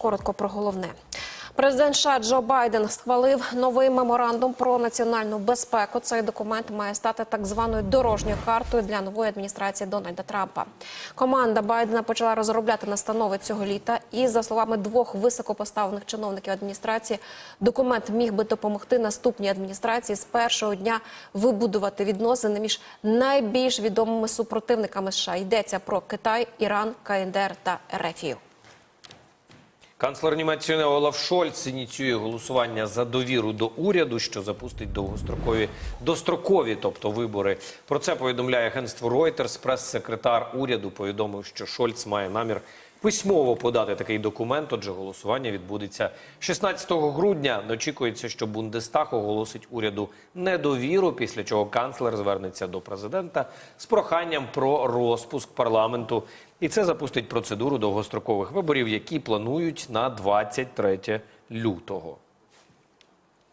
Коротко про головне. Президент США Джо Байден схвалив новий меморандум про національну безпеку. Цей документ має стати так званою дорожньою картою для нової адміністрації Дональда Трампа. Команда Байдена почала розробляти настанови цього літа. І за словами двох високопоставлених чиновників адміністрації, документ міг би допомогти наступній адміністрації з першого дня вибудувати відносини між найбільш відомими супротивниками США. Йдеться про Китай, Іран, КНДР та Ерефію. Канцлер Німеччини Олаф Шольц ініціює голосування за довіру до уряду, що запустить довгострокові дострокові, тобто вибори. Про це повідомляє агентство Reuters. Прес-секретар уряду повідомив, що Шольц має намір письмово подати такий документ. Отже, голосування відбудеться 16 грудня. Очікується, що Бундестаг оголосить уряду недовіру, після чого канцлер звернеться до президента з проханням про розпуск парламенту. І це запустить процедуру довгострокових виборів, які планують на 23 лютого.